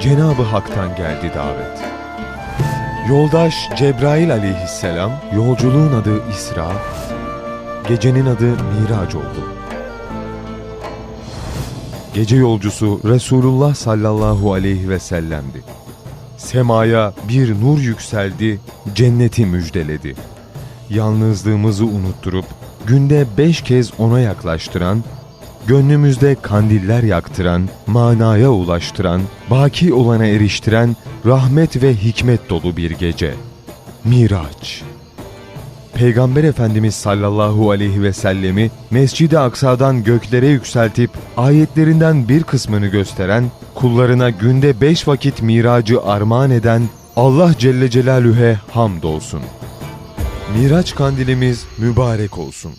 Cenabı Hak'tan geldi davet. Yoldaş Cebrail aleyhisselam, yolculuğun adı İsra, gecenin adı Miraç oldu. Gece yolcusu Resulullah sallallahu aleyhi ve sellem'di. Semaya bir nur yükseldi, cenneti müjdeledi. Yalnızlığımızı unutturup günde beş kez ona yaklaştıran, gönlümüzde kandiller yaktıran, manaya ulaştıran, baki olana eriştiren rahmet ve hikmet dolu bir gece. Miraç. Peygamber Efendimiz sallallahu aleyhi ve sellemi Mescid-i Aksa'dan göklere yükseltip ayetlerinden bir kısmını gösteren, kullarına günde beş vakit miracı armağan eden Allah Celle Celaluhu'ya hamdolsun. Miraç kandilimiz mübarek olsun.